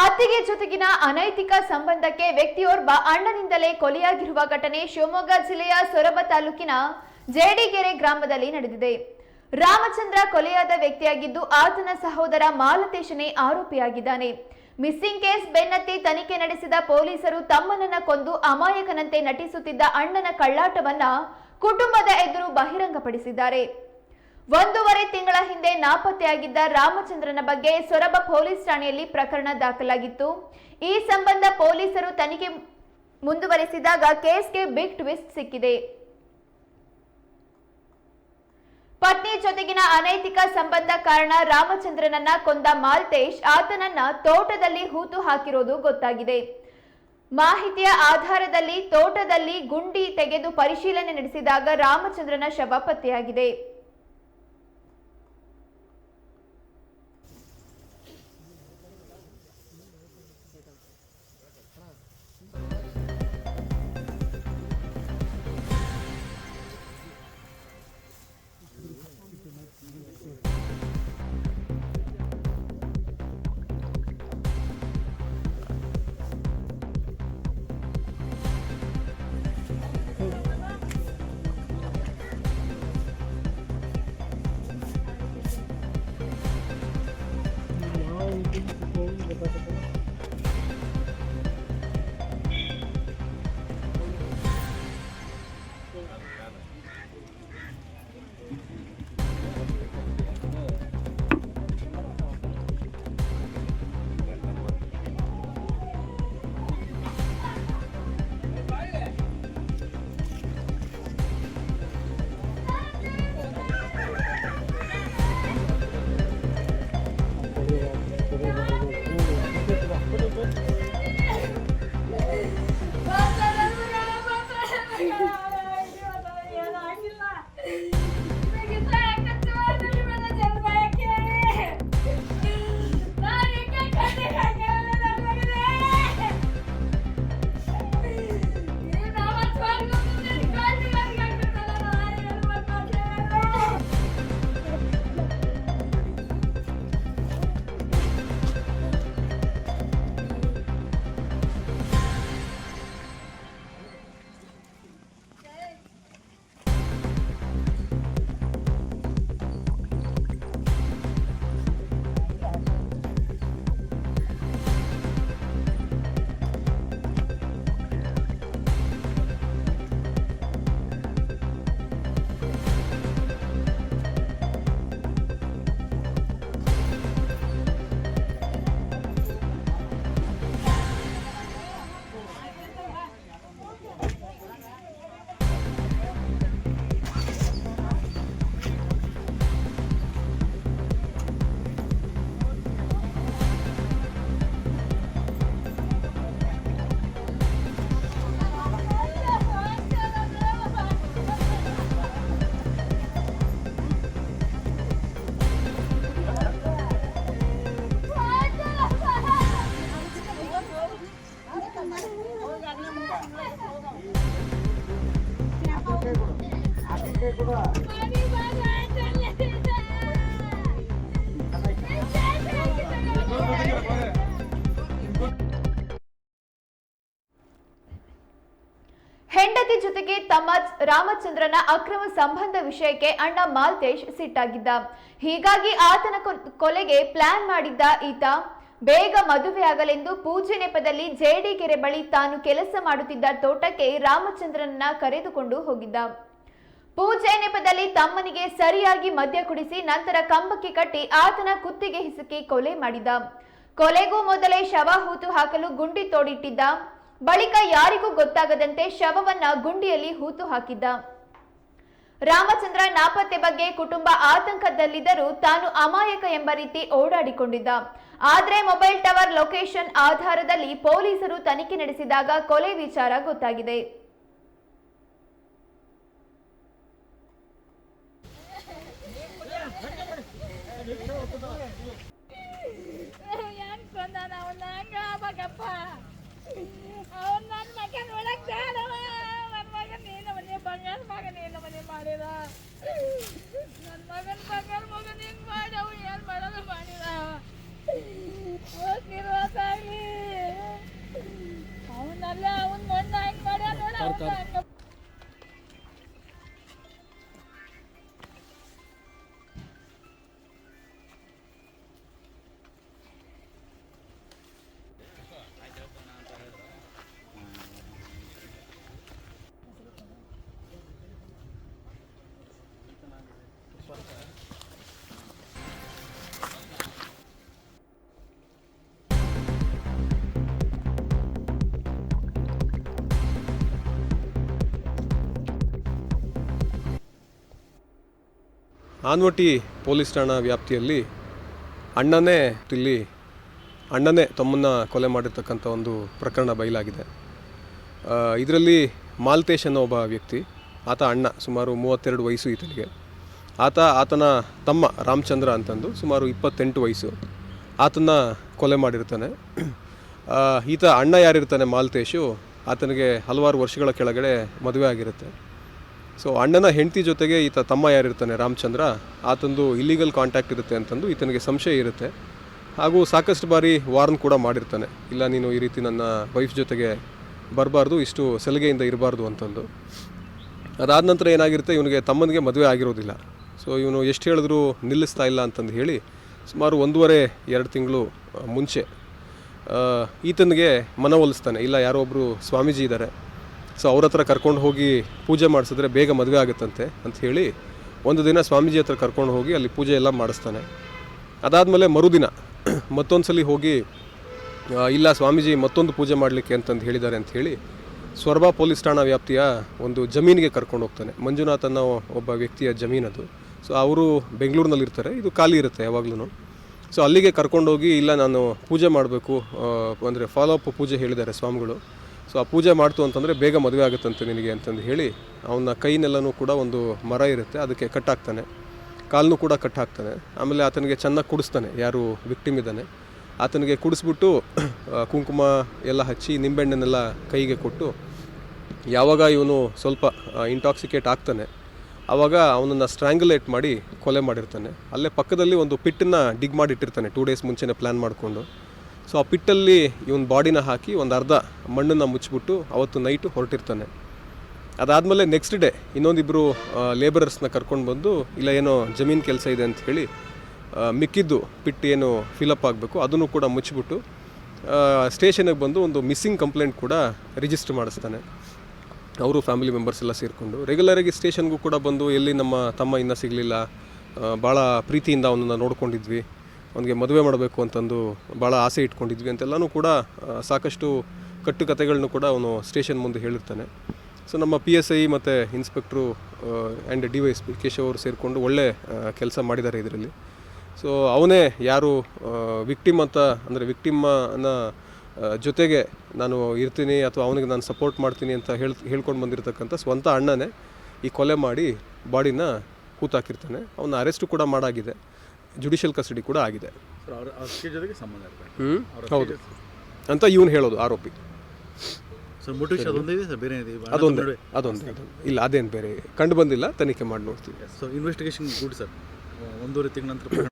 ಅತ್ತಿಗೆ ಜೊತೆಗಿನ ಅನೈತಿಕ ಸಂಬಂಧಕ್ಕೆ ವ್ಯಕ್ತಿಯೋರ್ವ ಅಣ್ಣನಿಂದಲೇ ಕೊಲೆಯಾಗಿರುವ ಘಟನೆ ಶಿವಮೊಗ್ಗ ಜಿಲ್ಲೆಯ ಸೊರಬ ತಾಲೂಕಿನ ಜೇಡಿಗೆರೆ ಗ್ರಾಮದಲ್ಲಿ ನಡೆದಿದೆ. ರಾಮಚಂದ್ರ ಕೊಲೆಯಾದ ವ್ಯಕ್ತಿಯಾಗಿದ್ದು ಆತನ ಸಹೋದರ ಮಾಲತೇಶನೇ ಆರೋಪಿಯಾಗಿದ್ದಾನೆ. ಮಿಸ್ಸಿಂಗ್ ಕೇಸ್ ಬೆನ್ನತ್ತಿ ತನಿಖೆ ನಡೆಸಿದ ಪೊಲೀಸರು ತಮ್ಮನನ್ನ ಕೊಂದು ಅಮಾಯಕನಂತೆ ನಟಿಸುತ್ತಿದ್ದ ಅಣ್ಣನ ಕಳ್ಳಾಟವನ್ನ ಕುಟುಂಬದ ಎದುರು ಬಹಿರಂಗಪಡಿಸಿದ್ದಾರೆ. ಒಂದೂವರೆ ತಿಂಗಳ ಹಿಂದೆ ನಾಪತ್ತೆಯಾಗಿದ್ದ ರಾಮಚಂದ್ರನ ಬಗ್ಗೆ ಸೊರಬ ಪೊಲೀಸ್ ಠಾಣೆಯಲ್ಲಿ ಪ್ರಕರಣ ದಾಖಲಾಗಿತ್ತು. ಈ ಸಂಬಂಧ ಪೊಲೀಸರು ತನಿಖೆ ಮುಂದುವರೆಸಿದಾಗ ಕೇಸ್ಗೆ ಬಿಗ್ ಟ್ವಿಸ್ಟ್ ಸಿಕ್ಕಿದೆ. ಪತ್ನಿ ಜೊತೆಗಿನ ಅನೈತಿಕ ಸಂಬಂಧ ಕಾರಣ ರಾಮಚಂದ್ರನನ್ನ ಕೊಂದ ಮಾಲ್ತೇಶ್ ಆತನನ್ನ ತೋಟದಲ್ಲಿ ಹೂತು ಹಾಕಿರೋದು ಗೊತ್ತಾಗಿದೆ. ಮಾಹಿತಿಯ ಆಧಾರದಲ್ಲಿ ತೋಟದಲ್ಲಿ ಗುಂಡಿ ತೆಗೆದು ಪರಿಶೀಲನೆ ನಡೆಸಿದಾಗ ರಾಮಚಂದ್ರನ ಶವ ಪತ್ತೆಯಾಗಿದೆ. করতে ಹೆಂಡತಿ ಜೊತೆಗೆ ತಮ್ಮ ರಾಮಚಂದ್ರನ ಅಕ್ರಮ ಸಂಬಂಧ ವಿಷಯಕ್ಕೆ ಅಣ್ಣ ಮಾಲ್ತೇಶ್ ಸಿಟ್ಟಾಗಿದ್ದ. ಹೀಗಾಗಿ ಆತನ ಕೊಲೆಗೆ ಪ್ಲಾನ್ ಮಾಡಿದ್ದ ಈತ ಬೇಗ ಮದುವೆಯಾಗಲೆಂದು ಪೂಜೆ ನೆಪದಲ್ಲಿ ಜೇಡಿಗೆರೆ ಬಳಿ ತಾನು ಕೆಲಸ ಮಾಡುತ್ತಿದ್ದ ತೋಟಕ್ಕೆ ರಾಮಚಂದ್ರನನ್ನ ಕರೆದುಕೊಂಡು ಹೋಗಿದ್ದ. ಪೂಜೆ ನೆಪದಲ್ಲಿ ತಮ್ಮನಿಗೆ ಸರಿಯಾಗಿ ಮದ್ಯ ಕುಡಿಸಿ ನಂತರ ಕಂಬಕ್ಕೆ ಕಟ್ಟಿ ಆತನ ಕುತ್ತಿಗೆ ಹಿಸುಕಿ ಕೊಲೆ ಮಾಡಿದ. ಕೊಲೆಗೂ ಮೊದಲೇ ಶವ ಹೂತು ಹಾಕಲು ಗುಂಡಿ ತೋಡಿಟ್ಟಿದ್ದ. ಬಳಿಕ ಯಾರಿಗೂ ಗೊತ್ತಾಗದಂತೆ ಶವವನ್ನ ಗುಂಡಿಯಲ್ಲಿ ಹೂತು ಹಾಕಿದ್ದ. ರಾಮಚಂದ್ರ ನಾಪತ್ತೆ ಬಗ್ಗೆ ಕುಟುಂಬ ಆತಂಕದಲ್ಲಿದ್ದರೂ ತಾನು ಅಮಾಯಕ ಎಂಬ ರೀತಿ ಓಡಾಡಿಕೊಂಡಿದ್ದ. ಆದರೆ ಮೊಬೈಲ್ ಟವರ್ ಲೊಕೇಶನ್ ಆಧಾರದಲ್ಲಿ ಪೊಲೀಸರು ತನಿಖೆ ನಡೆಸಿದಾಗ ಕೊಲೆ ವಿಚಾರ ಗೊತ್ತಾಗಿದೆ. ಮಗನ್ ಒಳಗ್ ಬಂಗಾರ ಮಗನ ಏನು ಮನೆ ಮಾಡಿದ? ನನ್ನ ಮಗನ ಬಂಗಾರ ಮಗನ ಹೆಂಗ್ ಮಾಡಿ ಅವು ಏನು ಮಾಡೋದು ಮಾಡಿದ? ಹೋಗ್ತಿರ್ಬೇಕಾಗಿ ಅವನಲ್ಲೇ ಅವನ ಮಣ್ಣ ಹೆಂಗ್ ಮಾಡ್ಯಾರ ನೋಡ ಆನ್ವಟಿ ಪೊಲೀಸ್ ಠಾಣಾ ವ್ಯಾಪ್ತಿಯಲ್ಲಿ ಅಣ್ಣನೇ ಇಲ್ಲಿ ಅಣ್ಣನೇ ತಮ್ಮನ್ನು ಕೊಲೆ ಮಾಡಿರ್ತಕ್ಕಂಥ ಒಂದು ಪ್ರಕರಣ ಬಯಲಾಗಿದೆ. ಇದರಲ್ಲಿ ಮಾಲ್ತೇಶ್ ಅನ್ನೋ ಒಬ್ಬ ವ್ಯಕ್ತಿ, ಆತ ಅಣ್ಣ, ಸುಮಾರು ಮೂವತ್ತೆರಡು ವಯಸ್ಸು ಈತನಿಗೆ. ಆತ, ಆತನ ತಮ್ಮ ರಾಮಚಂದ್ರ ಅಂತಂದು ಸುಮಾರು ಇಪ್ಪತ್ತೆಂಟು ವಯಸ್ಸು ಆತನ ಕೊಲೆ ಮಾಡಿರ್ತಾನೆ. ಈತ ಅಣ್ಣ ಯಾರಿರ್ತಾನೆ ಮಾಲ್ತೇಶು, ಆತನಿಗೆ ಹಲವಾರು ವರ್ಷಗಳ ಕೆಳಗಡೆ ಮದುವೆ ಆಗಿರುತ್ತೆ. ಸೊ ಅಣ್ಣನ ಹೆಂಡತಿ ಜೊತೆಗೆ ಈತ ತಮ್ಮ ಯಾರಿರ್ತಾನೆ, ರಾಮಚಂದ್ರ, ಆತಂದು ಇಲ್ಲಿಗಲ್ ಕಾಂಟ್ಯಾಕ್ಟ್ ಇರುತ್ತೆ ಅಂತಂದು ಈತನಿಗೆ ಸಂಶಯ ಇರುತ್ತೆ. ಹಾಗೂ ಸಾಕಷ್ಟು ಬಾರಿ ವಾರ್ನ್ ಕೂಡ ಮಾಡಿರ್ತಾನೆ. ಇಲ್ಲ, ನೀನು ಈ ರೀತಿ ನನ್ನ ವೈಫ್ ಜೊತೆಗೆ ಬರಬಾರ್ದು, ಇಷ್ಟು ಸಲಿಗೆಯಿಂದ ಇರಬಾರ್ದು ಅಂತಂದು. ಅದಾದ ನಂತರ ಏನಾಗಿರುತ್ತೆ, ಇವನಿಗೆ ತಮ್ಮನಿಗೆ ಮದುವೆ ಆಗಿರೋದಿಲ್ಲ. ಸೊ ಇವನು ಎಷ್ಟು ಹೇಳಿದ್ರು ನಿಲ್ಲಿಸ್ತಾ ಇಲ್ಲ ಅಂತಂದು ಹೇಳಿ, ಸುಮಾರು ಒಂದೂವರೆ, ಎರಡು ತಿಂಗಳು ಮುಂಚೆ ಈತನಿಗೆ ಮನವೊಲಿಸ್ತಾನೆ ಇಲ್ಲ, ಯಾರೋ ಒಬ್ಬರು ಸ್ವಾಮೀಜಿ ಇದ್ದಾರೆ ಸೊ ಅವ್ರ ಹತ್ರ ಕರ್ಕೊಂಡು ಹೋಗಿ ಪೂಜೆ ಮಾಡಿಸಿದ್ರೆ ಬೇಗ ಮದುವೆ ಆಗುತ್ತಂತೆ ಅಂತ ಹೇಳಿ ಒಂದು ದಿನ ಸ್ವಾಮೀಜಿ ಹತ್ರ ಕರ್ಕೊಂಡು ಹೋಗಿ ಅಲ್ಲಿ ಪೂಜೆ ಎಲ್ಲ ಮಾಡಿಸ್ತಾನೆ. ಅದಾದಮೇಲೆ ಮರುದಿನ ಮತ್ತೊಂದು ಸಲ ಹೋಗಿ ಇಲ್ಲ ಸ್ವಾಮೀಜಿ ಮತ್ತೊಂದು ಪೂಜೆ ಮಾಡಲಿಕ್ಕೆ ಅಂತಂದು ಹೇಳಿದ್ದಾರೆ ಅಂತ ಹೇಳಿ ಸ್ವರ್ಬಾ ಪೊಲೀಸ್ ಠಾಣಾ ವ್ಯಾಪ್ತಿಯ ಒಂದು ಜಮೀನಿಗೆ ಕರ್ಕೊಂಡು ಹೋಗ್ತಾನೆ. ಮಂಜುನಾಥ್ ಅನ್ನೋ ಒಬ್ಬ ವ್ಯಕ್ತಿಯ ಜಮೀನದು ಸೊ ಅವರು ಬೆಂಗಳೂರಿನಲ್ಲಿ ಇರ್ತಾರೆ. ಇದು ಖಾಲಿ ಇರುತ್ತೆ ಯಾವಾಗ್ಲೂ ಸೊ ಅಲ್ಲಿಗೆ ಕರ್ಕೊಂಡೋಗಿ ಇಲ್ಲ ನಾನು ಪೂಜೆ ಮಾಡಬೇಕು ಅಂದರೆ ಫಾಲೋ ಅಪ್ ಪೂಜೆ ಹೇಳಿದ್ದಾರೆ ಸ್ವಾಮಿಗಳು. ಸೊ ಆ ಪೂಜೆ ಮಾಡ್ತು ಅಂತಂದರೆ ಬೇಗ ಮದುವೆ ಆಗುತ್ತಂತೆ ನಿನಗೆ ಅಂತಂದು ಹೇಳಿ ಅವನ ಕೈನೆಲ್ಲನೂ ಕೂಡ ಒಂದು ಮರ ಇರುತ್ತೆ, ಅದಕ್ಕೆ ಕಟ್ಟಾಕ್ತಾನೆ. ಕಾಲನ್ನು ಕೂಡ ಕಟ್ ಹಾಕ್ತಾನೆ ಆಮೇಲೆ ಆತನಿಗೆ ಚೆನ್ನಾಗಿ ಕುಡಿಸ್ತಾನೆ, ಯಾರು ವಿಕ್ಟಿಮ್ ಇದ್ದಾನೆ. ಆತನಿಗೆ ಕುಡಿಸ್ಬಿಟ್ಟು ಕುಂಕುಮ ಎಲ್ಲ ಹಚ್ಚಿ ನಿಂಬೆಹಣ್ಣನ್ನೆಲ್ಲ ಕೈಗೆ ಕೊಟ್ಟು, ಯಾವಾಗ ಇವನು ಸ್ವಲ್ಪ ಇಂಟಾಕ್ಸಿಕೇಟ್ ಆಗ್ತಾನೆ ಆವಾಗ ಅವನನ್ನು ಸ್ಟ್ರ್ಯಾಂಗುಲೇಟ್ ಮಾಡಿ ಕೊಲೆ ಮಾಡಿರ್ತಾನೆ. ಅಲ್ಲೇ ಪಕ್ಕದಲ್ಲಿ ಒಂದು ಪಿಟ್ಟನ್ನು ಡಿಗ್ ಮಾಡಿಟ್ಟಿರ್ತಾನೆ ಟೂ ಡೇಸ್ ಮುಂಚೆನೇ ಪ್ಲ್ಯಾನ್ ಮಾಡಿಕೊಂಡು. ಸೊ ಆ ಪಿಟ್ಟಲ್ಲಿ ಇವನ್ ಬಾಡಿನ ಹಾಕಿ ಒಂದು ಅರ್ಧ ಮಣ್ಣನ್ನು ಮುಚ್ಚಿಬಿಟ್ಟು ಅವತ್ತು ನೈಟು ಹೊರಟಿರ್ತಾನೆ. ಅದಾದಮೇಲೆ ನೆಕ್ಸ್ಟ್ ಡೇ ಇನ್ನೊಂದಿಬ್ಬರು ಲೇಬರರ್ಸ್ನ ಕರ್ಕೊಂಡು ಬಂದು, ಇಲ್ಲ, ಏನೋ ಜಮೀನು ಕೆಲಸ ಇದೆ ಅಂತ ಹೇಳಿ ಮಿಕ್ಕಿದ್ದು ಪಿಟ್ಟು ಏನು ಫಿಲಪ್ ಆಗಬೇಕು, ಅದನ್ನು ಕೂಡ ಮುಚ್ಚಿಬಿಟ್ಟು ಸ್ಟೇಷನಿಗೆ ಬಂದು ಒಂದು ಮಿಸ್ಸಿಂಗ್ ಕಂಪ್ಲೇಂಟ್ ಕೂಡ ರಿಜಿಸ್ಟರ್ ಮಾಡಿಸ್ತಾನೆ. ಅವರು ಫ್ಯಾಮಿಲಿ ಮೆಂಬರ್ಸ್ ಎಲ್ಲ ಸೇರಿಕೊಂಡು. ರೆಗ್ಯುಲರಾಗಿ ಸ್ಟೇಷನ್ಗೂ ಕೂಡ ಬಂದು, ಎಲ್ಲಿ ನಮ್ಮ ತಮ್ಮ ಇನ್ನೂ ಸಿಗಲಿಲ್ಲ ಭಾಳ ಪ್ರೀತಿಯಿಂದ ಅವನನ್ನು ನೋಡ್ಕೊಂಡಿದ್ವಿ. ಅವನಿಗೆ ಮದುವೆ ಮಾಡಬೇಕು ಅಂತಂದು ಭಾಳ ಆಸೆ ಇಟ್ಕೊಂಡಿದ್ವಿ ಅಂತೆಲ್ಲನೂ ಕೂಡ ಸಾಕಷ್ಟು ಕಟ್ಟುಕತೆಗಳನ್ನೂ ಕೂಡ ಅವನು ಸ್ಟೇಷನ್ ಮುಂದೆ ಹೇಳಿರ್ತಾನೆ. ಸೊ ನಮ್ಮ ಪಿ ಎಸ್ ಐ ಮತ್ತು inspector and D Y S P, Keshav ಅವರು ಸೇರಿಕೊಂಡು ಒಳ್ಳೆ ಕೆಲಸ ಮಾಡಿದ್ದಾರೆ ಇದರಲ್ಲಿ. ಸೊ ಅವನೇ ಯಾರು ವಿಕ್ಟಿಮ್ ಅಂತ, ಅಂದರೆ ವಿಕ್ಟಿಮ್ಮನ ಜೊತೆಗೆ ನಾನು ಇರ್ತೀನಿ ಅಥವಾ ಅವನಿಗೆ ನಾನು ಸಪೋರ್ಟ್ ಮಾಡ್ತೀನಿ ಅಂತ ಹೇಳ್, ಹೇಳ್ಕೊಂಡು ಬಂದಿರತಕ್ಕಂಥ ಸ್ವಂತ ಅಣ್ಣನೇ ಈ ಕೊಲೆ ಮಾಡಿ ಬಾಡಿನ ಕೂತಾಕಿರ್ತಾನೆ. ಅವನ ಅರೆಸ್ಟು ಕೂಡ ಮಾಡಾಗಿದೆ. ಜುಡಿಷಿಯಲ್ ಕಸ್ಟಡಿ ಕೂಡ ಆಗಿದೆ. ಸರ್ ಅವ್ರ ಜೊತೆಗೆ ಸಂಬಂಧ ಹ್ಞೂ ಹೌದು. ಅಂತ ಇವನು ಹೇಳೋದು ಆರೋಪಿ. ಸರ್ ಮೋಟಿವೇಶನ್ ಅದೊಂದೇ ಇದೆ ಸರ್ ಬೇರೆ ಇದೆ. ಅದೊಂದೇ ಅದೊಂದೇ. ಇಲ್ಲ ಅದೇನು ಬೇರೆ. ಕಂಡು ಬಂದಿಲ್ಲ ತನಿಖೆ ಮಾಡಿ ನೋಡ್ತೀವಿ. ಸೊ ಇನ್ವೆಸ್ಟಿಗೇಷನ್ ಗುಡ್ ಸರ್ ಒಂದೂವರೆ ತಿಂಗಳ ನಂತರ